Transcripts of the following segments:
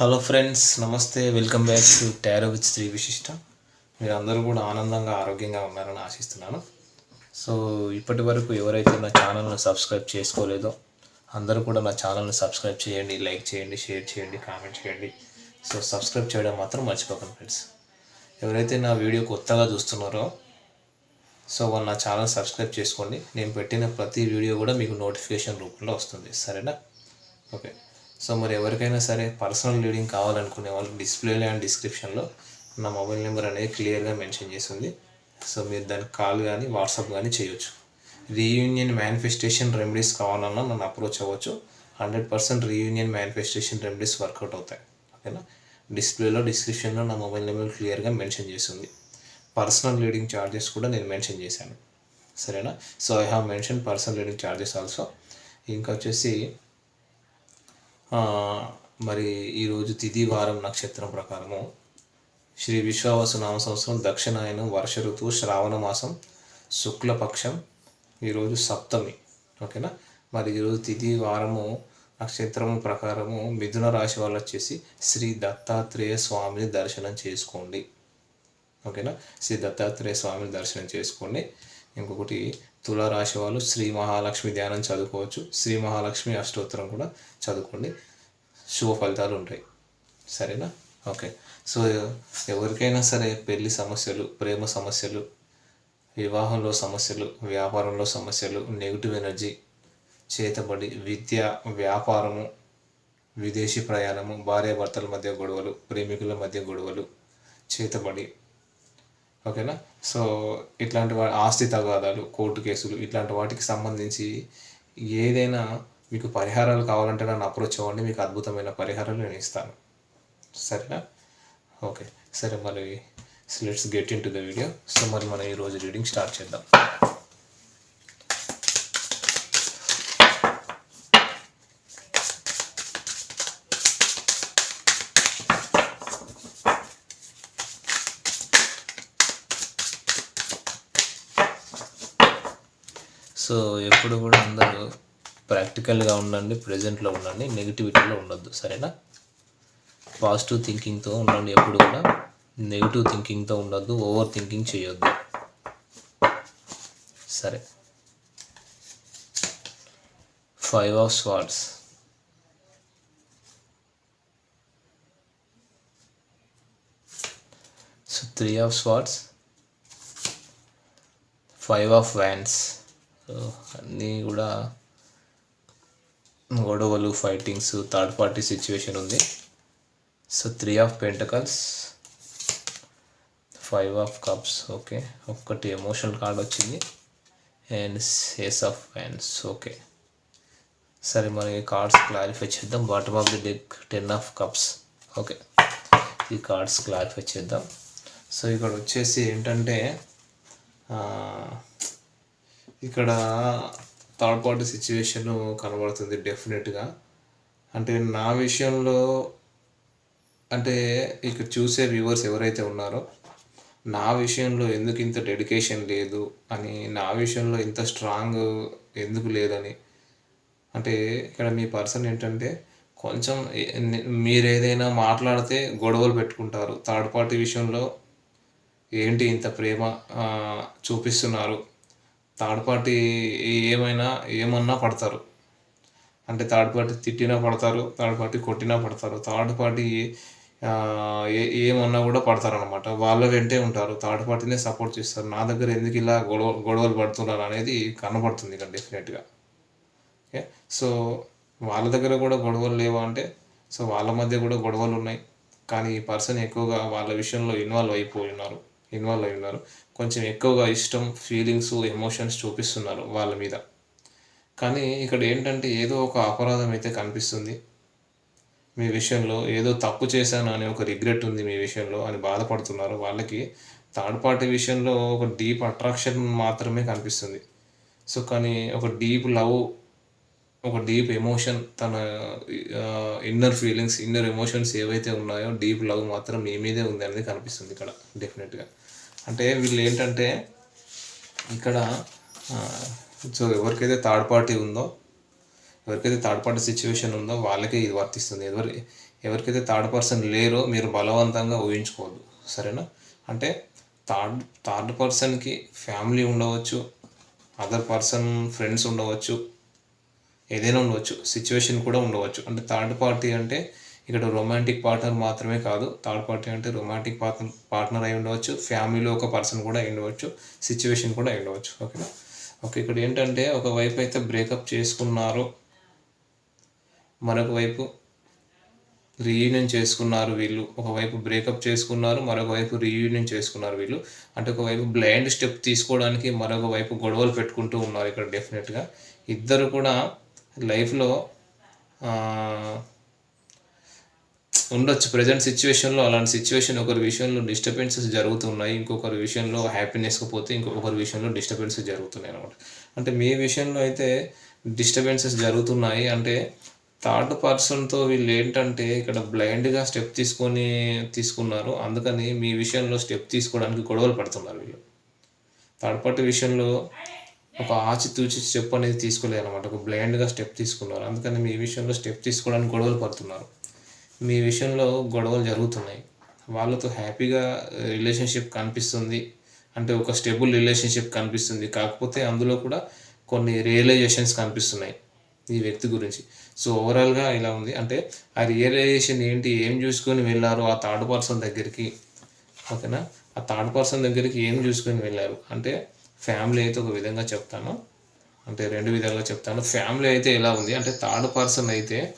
Hello friends నమస్తే. Welcome back to tarot with Shri Vishishta మీరు అందరూ కూడా ఆనందంగా ఆరోగ్యంగా ఉన్నారని ఆశిస్తున్నాను. సో ఇప్పటి వరకు ఎవరైతే నా ఛానల్ని సబ్స్క్రైబ్ చేసుకోలేదో అందరూ కూడా నా ఛానల్ని సబ్స్క్రైబ్ చేయండి లైక్ చేయండి షేర్ చేయండి కామెంట్ చేయండి. సో సబ్స్క్రైబ్ చేయడం మాత్రం మర్చిపోకండి ఫ్రెండ్స్ ఎవరైతే నా వీడియో కొత్తగా చూస్తున్నారో సో వాళ్ళు నా ఛానల్ సబ్స్క్రైబ్ చేసుకోండి. నేను పెట్టిన ప్రతి వీడియో కూడా మీకు నోటిఫికేషన్ రూపంలో వస్తుంది. సరేనా? ఓకే సో మరి ఎవరికైనా సరే పర్సనల్ రీడింగ్ కావాలనుకునే వాళ్ళు డిస్ప్లేలో అండ్ డిస్క్రిప్షన్లో నా మొబైల్ నెంబర్ అనేది క్లియర్గా మెన్షన్ చేసింది. సో మీరు దానికి కాల్ కానీ వాట్సాప్ కానీ చేయొచ్చు. రీయూనియన్ మేనిఫెస్టేషన్ రెమెడీస్ కావాలన్నా నన్ను అప్రోచ్ అవ్వచ్చు. Hundred percent reunion manifestation remedies work out అవుతాయి. ఓకేనా? డిస్ప్లేలో డిస్క్రిప్షన్లో నా మొబైల్ నెంబర్ క్లియర్గా మెన్షన్ చేసింది. పర్సనల్ రీడింగ్ ఛార్జెస్ కూడా నేను మెన్షన్ చేశాను. సరేనా? So I have mention personal reading charges also ఇంకా వచ్చేసి మరి ఈరోజు తిథి వారం నక్షత్రం ప్రకారము. శ్రీ విశ్వావసు నామ సంవత్సరం దక్షిణాయనం వర్ష ఋతువు శ్రావణ మాసం శుక్లపక్షం ఈరోజు సప్తమి. ఓకేనా? మరి ఈరోజు తిథి వారము నక్షత్రము ప్రకారము మిథున రాశి వాళ్ళు వచ్చేసి శ్రీ దత్తాత్రేయ స్వామిని దర్శనం చేసుకోండి. ఓకేనా? శ్రీ దత్తాత్రేయ స్వామిని దర్శనం చేసుకోండి. ఇంకొకటి తులారాశి వాళ్ళు శ్రీ మహాలక్ష్మి ధ్యానం చదువుకోవచ్చు. శ్రీ మహాలక్ష్మి అష్టోత్తరం కూడా చదువుకోండి. శుభ ఫలితాలు ఉంటాయి. సరేనా? ఓకే. సో ఎవరికైనా సరే పెళ్ళి సమస్యలు ప్రేమ సమస్యలు వివాహంలో సమస్యలు వ్యాపారంలో సమస్యలు నెగిటివ్ ఎనర్జీ చేతబడి విద్య వ్యాపారము విదేశీ ప్రయాణము భార్యాభర్తల మధ్య గొడవలు ప్రేమికుల మధ్య గొడవలు చేతబడి ఓకేనా? సో ఇట్లాంటి వా ఆస్తి తగాదాలు కోర్టు కేసులు ఇట్లాంటి వాటికి సంబంధించి ఏదైనా మీకు పరిహారాలు కావాలంటే నన్ను అప్రోచ్ అవ్వండి. మీకు అద్భుతమైన పరిహారాలు నేను ఇస్తాను. సరేనా? ఓకే. సరే మరి let's get into the video so మరి మనం ఈరోజు రీడింగ్ స్టార్ట్ చేద్దాం. సో ఎప్పుడు కూడా అందరూ ప్రాక్టికల్గా ఉండండి ప్రజెంట్లో ఉండండి నెగిటివిటీలో ఉండొద్దు సరేనా? పాజిటివ్ థింకింగ్తో ఉండండి ఎప్పుడు కూడా నెగిటివ్ థింకింగ్తో ఉండొద్దు ఓవర్ థింకింగ్ చేయొద్దు. సరే. Five of swords. So three of swords. Five of wands. So అన్నీ కూడా గొడవలు ఫైటింగ్స్ థర్డ్ పార్టీ సిచ్యువేషన్ ఉంది. So three of pentacles five of cups okay. ఒక్కటి ఎమోషనల్ కార్డ్ వచ్చింది. And ace of wands okay. సరే మరి కార్డ్స్ క్లారిఫై చేద్దాం. Bottom of the deck ten of cups okay. ఈ కార్డ్స్ క్లారిఫై చేద్దాం. So ఇక్కడ వచ్చేసి ఏంటంటే ఇక్కడ థర్డ్ పార్టీ సిచ్యువేషన్ కనబడుతుంది డెఫినెట్గా అంటే నా విషయంలో అంటే ఇక్కడ చూసే వ్యూవర్స్ ఎవరైతే ఉన్నారో నా విషయంలో ఎందుకు ఇంత డెడికేషన్ లేదు అని నా విషయంలో ఇంత స్ట్రాంగ్ ఎందుకు లేదని అంటే ఇక్కడ మీ పర్సన్ ఏంటంటే కొంచెం మీరు ఏదైనా మాట్లాడితే గొడవలు పెట్టుకుంటారు. థర్డ్ పార్టీ విషయంలో ఏంటి ఇంత ప్రేమ చూపిస్తున్నారు? థర్డ్ పార్టీ ఏమైనా ఏమన్నా పడతారు. అంటే థర్డ్ పార్టీ తిట్టినా పడతారు థర్డ్ పార్టీ కొట్టినా పడతారు. థర్డ్ పార్టీ ఏ ఏమన్నా కూడా పడతారు అనమాట వాళ్ళ వెంటే ఉంటారు. థర్డ్ పార్టీనే సపోర్ట్ చేస్తారు. నా దగ్గర ఎందుకు ఇలా గొడవ గొడవలు పడుతున్నారు అనేది కనబడుతుంది ఇక్కడ డెఫినెట్గా. ఓకే? సో వాళ్ళ దగ్గర కూడా గొడవలు లేవా అంటే సో వాళ్ళ మధ్య కూడా గొడవలు ఉన్నాయి. కానీ ఈ పర్సన్ ఎక్కువగా వాళ్ళ విషయంలో ఇన్వాల్వ్ అయిపోయి ఉన్నారు. ఇన్వాల్వ్ అయి ఉన్నారు. కొంచెం ఎక్కువగా ఇష్టం ఫీలింగ్స్ ఎమోషన్స్ చూపిస్తున్నారు వాళ్ళ మీద. కానీ ఇక్కడ ఏంటంటే ఏదో ఒక అపరాధం అయితే కనిపిస్తుంది. మీ విషయంలో ఏదో తప్పు చేశాను అనే ఒక రిగ్రెట్ ఉంది మీ విషయంలో అని బాధపడుతున్నారు. వాళ్ళకి థర్డ్ పార్టీ విషయంలో ఒక డీప్ అట్రాక్షన్ మాత్రమే కనిపిస్తుంది. సో కానీ ఒక డీప్ లవ్ ఒక డీప్ ఎమోషన్ తన ఇన్నర్ ఫీలింగ్స్ ఇన్నర్ ఎమోషన్స్ ఏవైతే ఉన్నాయో డీప్ లవ్ మాత్రం మీ మీదే ఉంది అనేది కనిపిస్తుంది ఇక్కడ డెఫినెట్గా అంటే వీళ్ళు ఏంటంటే ఇక్కడ సో ఎవరికైతే థర్డ్ పార్టీ ఉందో ఎవరికైతే థర్డ్ పార్టీ సిచ్యువేషన్ ఉందో వాళ్ళకే ఇది వర్తిస్తుంది. ఎవరి ఎవరికైతే థర్డ్ పర్సన్ లేరో మీరు బలవంతంగా ఊహించుకోవద్దు. సరేనా? అంటే థర్డ్ థర్డ్ పర్సన్కి ఫ్యామిలీ ఉండవచ్చు అదర్ పర్సన్ ఫ్రెండ్స్ ఉండవచ్చు ఏదైనా ఉండవచ్చు సిచ్యువేషన్ కూడా ఉండవచ్చు. అంటే థర్డ్ పార్టీ అంటే ఇక్కడ రొమాంటిక్ పార్ట్నర్ మాత్రమే కాదు థర్డ్ పార్టీ అంటే రొమాంటిక్ పార్ట్నర్ పార్ట్నర్ అయి ఉండవచ్చు ఫ్యామిలీలో ఒక పర్సన్ కూడా అయి ఉండవచ్చు సిచ్యువేషన్ కూడా అయి ఉండవచ్చు ఓకేనా ఓకే ఇక్కడ ఏంటంటే ఒక వైపు అయితే బ్రేకప్ చేసుకున్నారు మరొక వైపు రీయూనియన్ చేసుకున్నారు వీళ్ళు. ఒకవైపు బ్రేకప్ చేసుకున్నారు మరొక వైపు రీయూనియన్ చేసుకున్నారు వీళ్ళు. అంటే ఒకవైపు బ్లైండ్ స్టెప్ తీసుకోవడానికి మరొక వైపు గొడవలు పెట్టుకుంటూ ఉన్నారు ఇక్కడ డెఫినెట్గా ఇద్దరు కూడా లైఫ్లో ఉండొచ్చు. ప్రజెంట్ సిచ్యువేషన్లో అలాంటి సిచ్యువేషన్ ఒకరి విషయంలో డిస్టర్బెన్సెస్ జరుగుతున్నాయి ఇంకొకరి విషయంలో హ్యాపీనెస్కి పోతే ఇంకొకరి విషయంలో డిస్టర్బెన్సెస్ జరుగుతున్నాయి అనమాట అంటే మీ విషయంలో అయితే డిస్టర్బెన్సెస్ జరుగుతున్నాయి. అంటే థర్డ్ పర్సన్తో వీళ్ళు ఏంటంటే ఇక్కడ బ్లైండ్గా స్టెప్ తీసుకొని తీసుకున్నారు. అందుకని మీ విషయంలో స్టెప్ తీసుకోవడానికి గొడవలు పడుతున్నారు వీళ్ళు. థర్డ్ పార్టీ విషయంలో ఒక ఆచితూచి స్టెప్ అనేది తీసుకోలేదు అనమాట ఒక బ్లైండ్గా స్టెప్ తీసుకున్నారు. అందుకని మీ విషయంలో స్టెప్ తీసుకోవడానికి గొడవలు పడుతున్నారు. మీ విషయంలో గొడవలు జరుగుతున్నాయి. వాళ్ళతో హ్యాపీగా రిలేషన్షిప్ కనిపిస్తుంది. అంటే ఒక స్టేబుల్ రిలేషన్షిప్ కనిపిస్తుంది. కాకపోతే అందులో కూడా కొన్ని రియలైజేషన్స్ కనిపిస్తున్నాయి ఈ వ్యక్తి గురించి. సో ఓవరాల్గా ఇలా ఉంది. అంటే ఆ రియలైజేషన్ ఏంటి? ఏం చూసుకొని వెళ్ళారు? ఆ థర్డ్ పర్సన్ దగ్గరికి. ఓకేనా? ఆ థర్డ్ పర్సన్ దగ్గరికి ఏం చూసుకొని వెళ్ళారు? అంటే ఫ్యామిలీ అయితే ఒక విధంగా చెప్తాను. అంటే రెండు విధాలుగా చెప్తాను. ఫ్యామిలీ అయితే ఎలా ఉంది? అంటే థర్డ్ పర్సన్ అయితే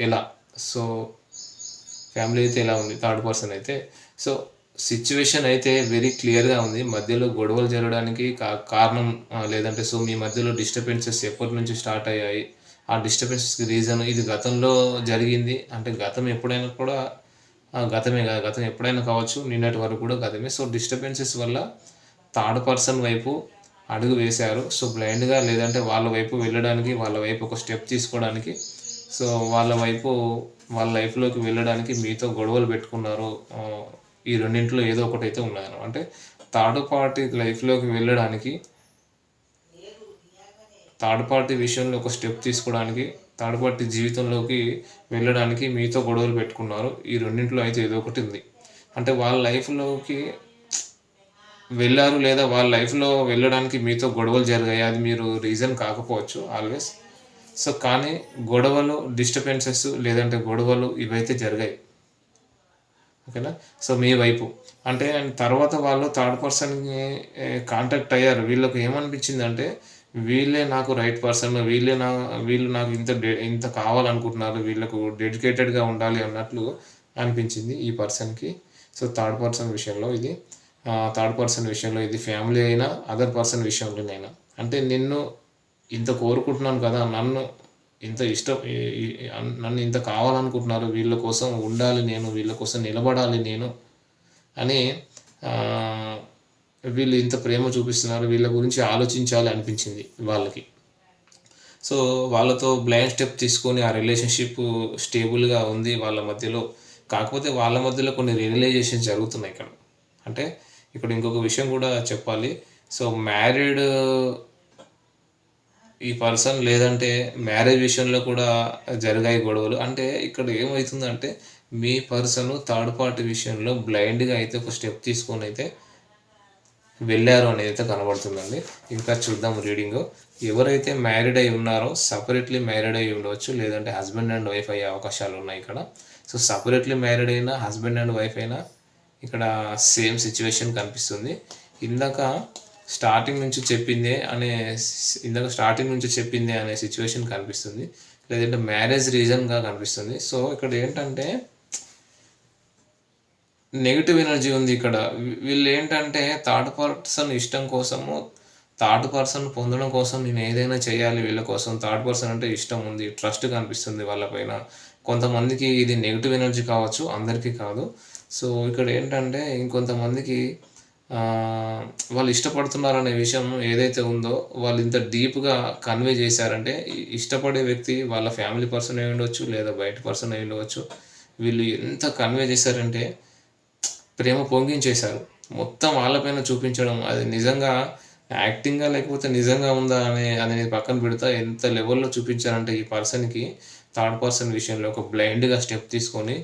ఎలా? సో ఫ్యామిలీ అయితే ఎలా ఉంది? థర్డ్ పర్సన్ అయితే. సో సిచ్యువేషన్ అయితే వెరీ క్లియర్గా ఉంది. మధ్యలో గొడవలు జరగడానికి కా- కారణం లేదంటే సో మీ మధ్యలో డిస్టర్బెన్సెస్ ఎప్పటి నుంచి స్టార్ట్ అయ్యాయి? ఆ డిస్టర్బెన్సెస్కి రీజన్ ఇది గతంలో జరిగింది. అంటే గతం ఎప్పుడైనా కూడా గతమే కాదు గతం ఎప్పుడైనా కావచ్చు నిన్నటి వరకు కూడా గతమే. సో డిస్టర్బెన్సెస్ వల్ల థర్డ్ పర్సన్ వైపు అడుగు వేశారు. సో బ్లైండ్గా లేదంటే వాళ్ళ వైపు వెళ్ళడానికి వాళ్ళ వైపు ఒక స్టెప్ తీసుకోవడానికి. సో వాళ్ళ వైపు వాళ్ళ లైఫ్లోకి వెళ్ళడానికి మీతో గొడవలు పెట్టుకున్నారు. ఈ రెండింటిలో ఏదో ఒకటి అయితే ఉన్నాయను అంటే థర్డ్ పార్టీ లైఫ్లోకి వెళ్ళడానికి థర్డ్ పార్టీ విషయంలో ఒక స్టెప్ తీసుకోవడానికి థర్డ్ పార్టీ జీవితంలోకి వెళ్ళడానికి మీతో గొడవలు పెట్టుకున్నారు. ఈ రెండింటిలో అయితే ఏదో ఒకటి ఉంది. అంటే వాళ్ళ లైఫ్లోకి వెళ్ళారు లేదా వాళ్ళ లైఫ్లో వెళ్ళడానికి మీతో గొడవలు జరిగాయి? అది మీరు రీజన్ కాకపోవచ్చు ఆల్వేస్ సో కానీ గొడవలు డిస్టర్బెన్సెస్ లేదంటే గొడవలు ఇవైతే జరిగాయి. ఓకేనా? సో మీ వైపు. అంటే తర్వాత వాళ్ళు థర్డ్ పర్సన్కి కాంటాక్ట్ అయ్యారు. వీళ్ళకి ఏమనిపించింది అంటే వీళ్ళే నాకు రైట్ పర్సన్ వీళ్ళే నా వీళ్ళు నాకు ఇంత ఇంత కావాలనుకుంటున్నారు వీళ్ళకు డెడికేటెడ్గా ఉండాలి అన్నట్లు అనిపించింది ఈ పర్సన్కి సో థర్డ్ పర్సన్ విషయంలో ఇది. థర్డ్ పర్సన్ విషయంలో ఇది ఫ్యామిలీ అయినా అదర్ పర్సన్ విషయంలోనైనా. అంటే నిన్ను ఇంత కోరుకుంటున్నాను కదా నన్ను ఇంత ఇష్టం నన్ను ఇంత కావాలనుకుంటున్నారు వీళ్ళ కోసం ఉండాలి నేను వీళ్ళ కోసం నిలబడాలి నేను అని వీళ్ళు ఇంత ప్రేమ చూపిస్తున్నారు వీళ్ళ గురించి ఆలోచించాలి అనిపించింది వాళ్ళకి. సో వాళ్ళతో బ్లైండ్ స్టెప్ తీసుకొని ఆ రిలేషన్షిప్ స్టేబుల్గా ఉంది వాళ్ళ మధ్యలో. కాకపోతే వాళ్ళ మధ్యలో కొన్ని రియలైజేషన్స్ జరుగుతున్నాయి ఇక్కడ. అంటే ఇక్కడ ఇంకొక విషయం కూడా చెప్పాలి. సో మ్యారీడ్ ఈ పర్సన్ లేదంటే మ్యారేజ్ విషయంలో కూడా జరిగాయి గొడవలు. అంటే ఇక్కడ ఏమవుతుందంటే మీ పర్సన్ థర్డ్ పార్టీ విషయంలో బ్లైండ్గా అయితే ఒక స్టెప్ తీసుకొని అయితే వెళ్ళారు అనేది అయితే కనబడుతుందండి. ఇంకా చూద్దాం రీడింగ్ ఎవరైతే మ్యారీడ్ అయి ఉన్నారో సపరేట్లీ మ్యారీడ్ అయి ఉండవచ్చు లేదంటే హస్బెండ్ అండ్ వైఫ్ అయ్యే అవకాశాలు ఉన్నాయి ఇక్కడ. సో సపరేట్లీ మ్యారీడ్ అయినా హస్బెండ్ అండ్ వైఫ్ అయినా ఇక్కడ సేమ్ సిచ్యువేషన్ కనిపిస్తుంది. ఇందాక స్టార్టింగ్ నుంచి చెప్పిందే అనే ఇందాక స్టార్టింగ్ నుంచి చెప్పిందే అనే సిచ్యువేషన్ కనిపిస్తుంది. లేదంటే మ్యారేజ్ రీజన్గా కనిపిస్తుంది. సో ఇక్కడ ఏంటంటే నెగిటివ్ ఎనర్జీ ఉంది ఇక్కడ. వీళ్ళు ఏంటంటే థర్డ్ పర్సన్ ఇష్టం కోసము థర్డ్ పర్సన్ పొందడం కోసం నేను ఏదైనా చేయాలి వీళ్ళ కోసం. థర్డ్ పర్సన్ అంటే ఇష్టం ఉంది ట్రస్ట్ కనిపిస్తుంది వాళ్ళపైన కొంతమందికి ఇది నెగిటివ్ ఎనర్జీ కావచ్చు అందరికీ కాదు. సో ఇక్కడ ఏంటంటే ఇంకొంతమందికి వాళ్ళు ఇష్టపడుతున్నారనే విషయం ఏదైతే ఉందో వాళ్ళు ఇంత డీప్గా కన్వే చేశారంటే ఇష్టపడే వ్యక్తి వాళ్ళ ఫ్యామిలీ పర్సన్ అయి ఉండవచ్చు లేదా బయట పర్సన్ అయి ఉండవచ్చు వీళ్ళు ఎంత కన్వే చేశారంటే ప్రేమ పొంగించేశారు. మొత్తం వాళ్ళపైన చూపించడం అది నిజంగా యాక్టింగ్గా లేకపోతే నిజంగా ఉందా అనే అనేది పక్కన పెడతా ఎంత లెవెల్లో చూపించారంటే ఈ పర్సన్కి థర్డ్ పర్సన్ విషయంలో ఒక బ్లైండ్గా స్టెప్ తీసుకొని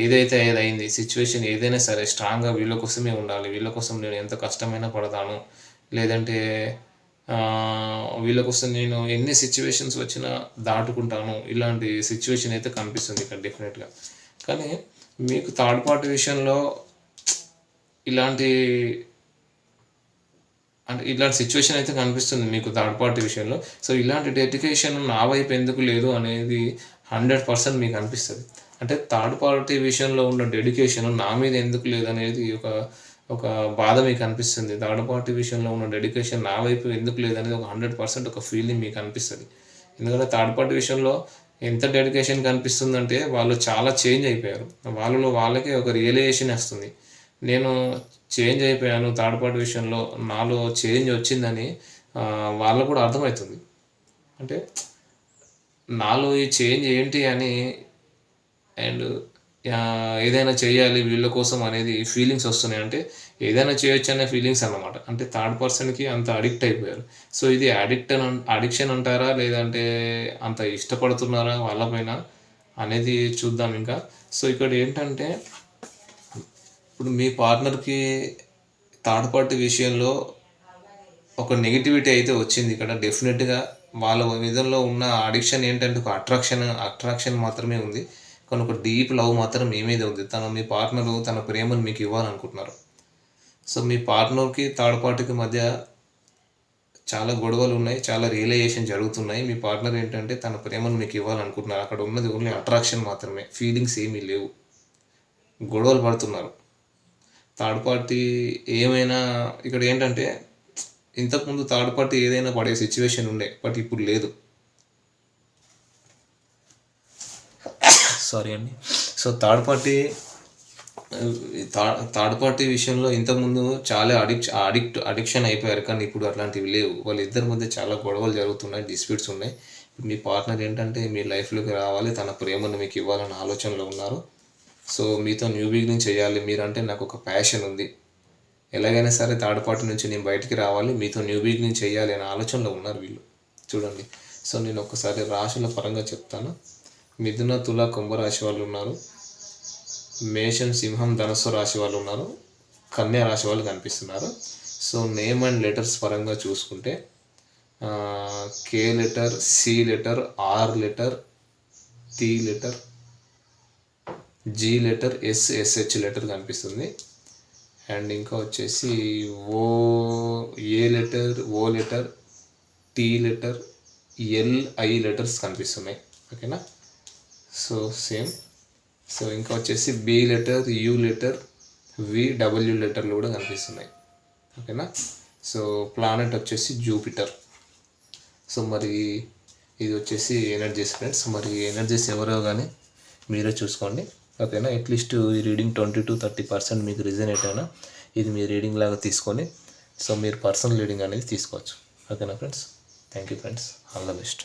ఏదైతే ఏదైంది సిచ్యువేషన్ ఏదైనా సరే స్ట్రాంగ్గా వీళ్ళ కోసమే ఉండాలి. వీళ్ళ కోసం నేను ఎంత కష్టమైనా పడతాను. లేదంటే వీళ్ళ కోసం నేను ఎన్ని సిచ్యువేషన్స్ వచ్చినా దాటుకుంటాను. ఇలాంటి సిచ్యువేషన్ అయితే కనిపిస్తుంది ఇక్కడ డెఫినెట్గా. కానీ మీకు థర్డ్ పార్టీ విషయంలో ఇలాంటి అంటే ఇలాంటి సిచ్యువేషన్ అయితే కనిపిస్తుంది మీకు థర్డ్ పార్టీ విషయంలో. సో ఇలాంటి డెడికేషన్ నా వైపు ఎందుకు లేదు అనేది హండ్రెడ్ పర్సెంట్ మీకు అనిపిస్తుంది. అంటే థర్డ్ పార్టీ విషయంలో ఉన్న డెడికేషన్ నా మీద ఎందుకు లేదనేది ఒక ఒక బాధ మీకు అనిపిస్తుంది. థర్డ్ పార్టీ విషయంలో ఉన్న డెడికేషన్ నా వైపు ఎందుకు లేదనేది ఒక హండ్రెడ్ పర్సెంట్ ఒక ఫీలింగ్ మీకు అనిపిస్తుంది. ఎందుకంటే థర్డ్ పార్టీ విషయంలో ఎంత డెడికేషన్ కనిపిస్తుందంటే వాళ్ళు చాలా చేంజ్ అయిపోయారు. వాళ్ళలో వాళ్ళకే ఒక రియలైజేషన్ వస్తుంది. నేను చేంజ్ అయిపోయాను థర్డ్ పార్టీ విషయంలో నాలో చేంజ్ వచ్చిందని వాళ్ళకు కూడా అర్థమవుతుంది. అంటే నాలో ఈ చేంజ్ ఏంటి అని అండ్ ఏదైనా చేయాలి వీళ్ళ కోసం అనేది ఫీలింగ్స్ వస్తున్నాయి. అంటే ఏదైనా చేయొచ్చు అనే ఫీలింగ్స్ అన్నమాట. అంటే థర్డ్ పర్సన్కి అంత అడిక్ట్ అయిపోయారు. సో ఇది అడిక్ట్ అడిక్షన్ అంటారా? లేదంటే అంత ఇష్టపడుతున్నారా వాళ్ళపైన అనేది చూద్దాం ఇంకా. సో ఇక్కడ ఏంటంటే ఇప్పుడు మీ పార్ట్నర్కి థర్డ్ పార్టీ విషయంలో ఒక నెగిటివిటీ అయితే వచ్చింది. ఇక్కడ డెఫినెట్గా వాళ్ళ విధంలో ఉన్న అడిక్షన్ ఏంటంటే ఒక అట్రాక్షన్ అట్రాక్షన్ మాత్రమే ఉంది. కానీ ఒక డీప్ లవ్ మాత్రం ఏమైతే ఉంది. తను మీ పార్ట్నర్ తన ప్రేమను మీకు ఇవ్వాలనుకుంటున్నారు. సో మీ పార్ట్నర్కి థర్డ్ పార్టీకి మధ్య చాలా గొడవలు ఉన్నాయి. చాలా రియలైజేషన్ జరుగుతున్నాయి. మీ పార్ట్నర్ ఏంటంటే తన ప్రేమను మీకు ఇవ్వాలనుకుంటున్నారు. అక్కడ ఉన్నది ఓన్లీ అట్రాక్షన్ మాత్రమే. ఫీలింగ్స్ ఏమీ లేవు. గొడవలు పడుతున్నారు. థర్డ్ పార్టీ ఏమైనా ఇక్కడ ఏంటంటే ఇంతకుముందు థర్డ్ పార్టీ ఏదైనా పడే సిచ్యువేషన్ ఉండే బట్ ఇప్పుడు లేదు. సారీ అండి. So third party third party విషయంలో ఇంతకుముందు చాలా అడిక్ట్ అడిక్ట్ అడిక్షన్ అయిపోయారు కానీ ఇప్పుడు అట్లాంటివి లేవు. వాళ్ళిద్దరి మధ్య చాలా గొడవలు జరుగుతున్నాయి డిస్ప్యూట్స్ ఉన్నాయి. ఇప్పుడు మీ పార్ట్నర్ ఏంటంటే మీ లైఫ్లోకి రావాలి తన ప్రేమను మీకు ఇవ్వాలన్న ఆలోచనలో ఉన్నారు. సో మీతో న్యూ బిగినింగ్ చేయాలి మీరంటే నాకు ఒక ప్యాషన్ ఉంది. ఎలాగైనా సరే థర్డ్ పార్టీ నుంచి నేను బయటికి రావాలి మీతో న్యూ బిగినింగ్ చేయాలి అనే ఆలోచనలో ఉన్నారు వీళ్ళు. చూడండి. సో నేను ఒకసారి రాశుల పరంగా చెప్తాను. మిథున తుల కుంభరాశి వాళ్ళు ఉన్నారు. మేషం సింహం ధనస్సు రాశి వాళ్ళు ఉన్నారు. కన్యా రాశి వాళ్ళు కనిపిస్తున్నారు. సో నేమ్ అండ్ లెటర్స్ పరంగా చూసుకుంటే K letter C letter R letter T letter G letter SSH letter కనిపిస్తుంది. అండ్ ఇంకా వచ్చేసి O A letter O letter T letter L I letters కనిపిస్తున్నాయి. ఓకేనా? So same. సో ఇంకా వచ్చేసి B letter U letter V W లెటర్లు కూడా కనిపిస్తున్నాయి. ఓకేనా? సో ప్లానెట్ వచ్చేసి జూపిటర్ సో మరి ఇది వచ్చేసి ఎనర్జీస్ ఫ్రెండ్స్ మరి ఎనర్జీస్ ఎవరో కానీ మీరే చూసుకోండి. ఓకేనా? అట్లీస్ట్ ఈ reading twenty to thirty percent మీకు రిజనేట్ అయినా ఇది మీ రీడింగ్ లాగా తీసుకొని సో మీరు పర్సనల్ రీడింగ్ అనేది తీసుకోవచ్చు. ఓకేనా friends thank you friends all the best